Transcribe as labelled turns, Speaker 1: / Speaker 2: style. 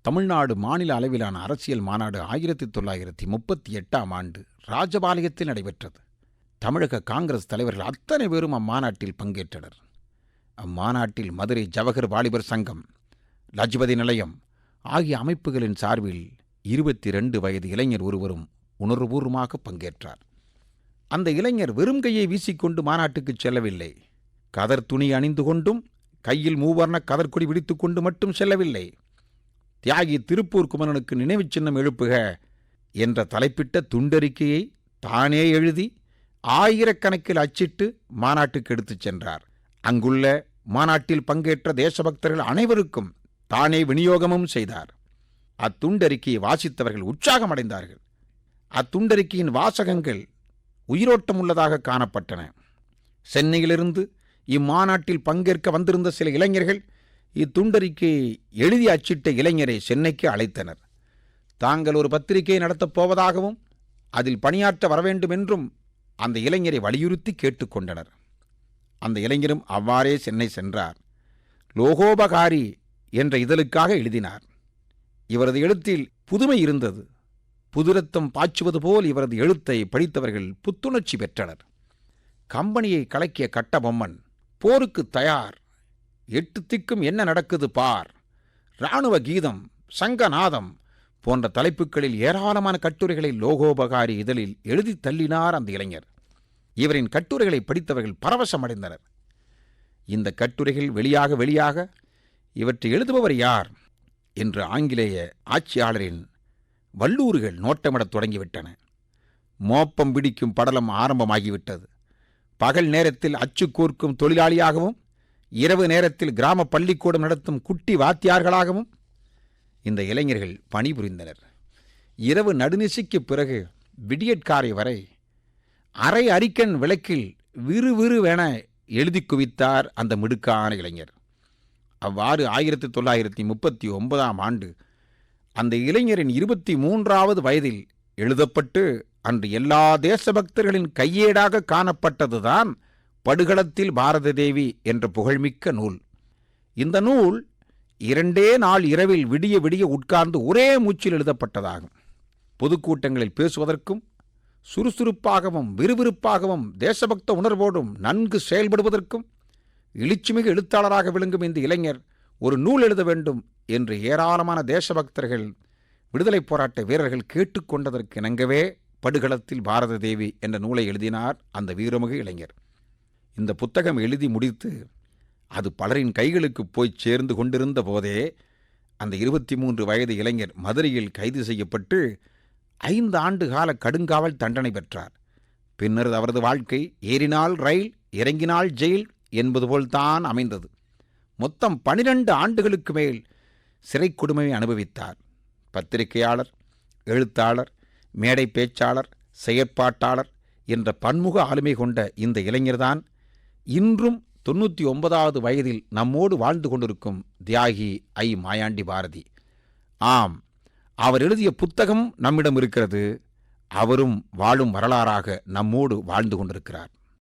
Speaker 1: தமிழ்நாடு மாநில அளவிலான அரசியல் மாநாடு ஆயிரத்தி தொள்ளாயிரத்தி முப்பத்தி எட்டாம் ஆண்டு ராஜபாளையத்தில் நடைபெற்றது. தமிழக காங்கிரஸ் தலைவர்கள் அத்தனை பேரும் அம்மாநாட்டில் பங்கேற்றனர். அம்மாநாட்டில் மதுரை ஜவஹர் வாலிபர் சங்கம் லஜ்பதி நிலையம் ஆகிய அமைப்புகளின் சார்பில் இருபத்தி ரெண்டு வயது இளைஞர் ஒருவரும் உணர்வுபூர்வமாக பங்கேற்றார். அந்த இளைஞர் வெறும் கையை வீசிக்கொண்டு மாநாட்டுக்கு செல்லவில்லை. கதர் துணி அணிந்து கொண்டும் கையில் மூவர்ண கதர்கொடி பிடித்துக்கொண்டு மட்டும் செல்லவில்லை. தியாகி திருப்பூர் குமரனுக்கு நினைவுச் சின்னம் எழுப்புக என்ற தலைப்பிட்ட துண்டறிக்கையை தானே எழுதி ஆயிரக்கணக்கில் அச்சிட்டு மாநாட்டுக்கு எடுத்துச் சென்றார். அங்குள்ள மாநாட்டில் பங்கேற்ற தேசபக்தர்கள் அனைவருக்கும் தானே விநியோகமும் செய்தார். அத்துண்டறிக்கையை வாசித்தவர்கள் உற்சாகமடைந்தார்கள். அத்துண்டறிக்கையின் வாசகங்கள் உயிரோட்டம் உள்ளதாக காணப்பட்டன. சென்னையிலிருந்து இம்மாநாட்டில் பங்கேற்க வந்திருந்த சில இளைஞர்கள் இத்துண்டறிக்கையை எழுதி அச்சிட்ட இளைஞரை சென்னைக்கு அழைத்தனர். தாங்கள் ஒரு பத்திரிகையை நடத்தப் போவதாகவும் அதில் பணியாற்ற வரவேண்டும் என்றும் அந்த இளைஞரை வலியுறுத்தி கேட்டுக்கொண்டனர் அந்த இளைஞரும் அவ்வாறே சென்னை சென்றார். லோகோபகாரி என்ற இதழுக்காக எழுதினார். இவரது எழுத்தில் புதுமை இருந்தது. புதுரத்தம் பாய்ச்சுவது போல் இவரது எழுத்தை படித்தவர்கள் புத்துணர்ச்சி பெற்றனர். கம்பெனியை கலக்கிய கட்டபொம்மன் போருக்கு தயார். எட்டு திக்கும் என்ன நடக்குது பார்? இராணுவ கீதம் சங்கநாதம் போன்ற தலைப்புகளில் ஏராளமான கட்டுரைகளை லோகோபகாரி இதழில் எழுதி தள்ளினார் அந்த இளைஞர். இவரின் கட்டுரைகளை படித்தவர்கள் பரவசமடைந்தனர். இந்த கட்டுரைகள் வெளியாக வெளியாக இவற்றை எழுதுபவர் யார்? என்று ஆங்கிலேய ஆட்சியாளரின் வல்லூறுகள் நோட்டமிடத் தொடங்கிவிட்டன. மோப்பம் பிடிக்கும் படலம் ஆரம்பமாகிவிட்டது. பகல் நேரத்தில் அச்சு கோர்க்கும் தொழிலாளியாகவும் இரவு நேரத்தில் கிராம பள்ளிக்கூடம் நடத்தும் குட்டி வாத்தியார்களாகவும் இந்த இளைஞர்கள் பணிபுரிந்தனர். இரவு நடுநிசிக்கு பிறகு விடியற்காரை வரை அரை அரிக்கன் விளக்கில் விறுவிறுவென எழுதி குவித்தார் அந்த மிடுக்கான இளைஞர். அவ்வாறு ஆயிரத்தி தொள்ளாயிரத்தி முப்பத்தி ஒன்பதாம் ஆண்டு அந்த இளைஞரின் இருபத்தி மூன்றாவது வயதில் எழுதப்பட்டு அன்று எல்லா தேசபக்தர்களின் கையேடாக காணப்பட்டதுதான் படுகளத்தில் பாரத தேவி என்ற புகழ்மிக்க நூல். இந்த நூல் இரண்டே நாள் இரவில் விடிய விடிய உட்கார்ந்து ஒரே மூச்சில் எழுதப்பட்டதாகும். பொதுக்கூட்டங்களில் பேசுவதற்கும் சுறுசுறுப்பாகவும் விறுவிறுப்பாகவும் தேசபக்த உணர்வோடும் நன்கு செயல்படுவதற்கும் எழுச்சிமிகு எழுத்தாளராக விளங்கும் இந்த இளைஞர் ஒரு நூல் எழுத வேண்டும் என்று ஏராளமான தேசபக்தர்கள் விடுதலைப் போராட்ட வீரர்கள் கேட்டுக்கொண்டதற்கு இணங்கவே படுகளத்தில் பாரத தேவி என்ற நூலை எழுதினார் அந்த வீரமிகு இளைஞர். இந்த புத்தகம் எழுதி முடித்து அது பலரின் கைகளுக்கு போய் சேர்ந்து கொண்டிருந்த போதே அந்த இருபத்தி மூன்று வயது இளைஞர் மதுரையில் கைது செய்யப்பட்டு ஐந்து ஆண்டு கால கடுங்காவல் தண்டனை பெற்றார். பின்னர் அவரது வாழ்க்கை ஏறினால் ரயில் இறங்கினால் ஜெயில் என்பது போல்தான் அமைந்தது. மொத்தம் பனிரெண்டு ஆண்டுகளுக்கு மேல் சிறை கொடுமையை அனுபவித்தார். பத்திரிகையாளர் எழுத்தாளர் மேடை பேச்சாளர் செயற்பாட்டாளர் என்ற பன்முக ஆளுமை கொண்ட இந்த இளைஞர்தான் இன்றும் தொண்ணூற்றி ஒன்பதாவது வயதில் நம்மோடு வாழ்ந்து கொண்டிருக்கும் தியாகி ஐ மாயாண்டி பாரதி. ஆம் அவர் எழுதிய புத்தகம் நம்மிடம் இருக்கிறது. அவரும் வாழும் வரலாறாக நம்மோடு வாழ்ந்து கொண்டிருக்கிறார்.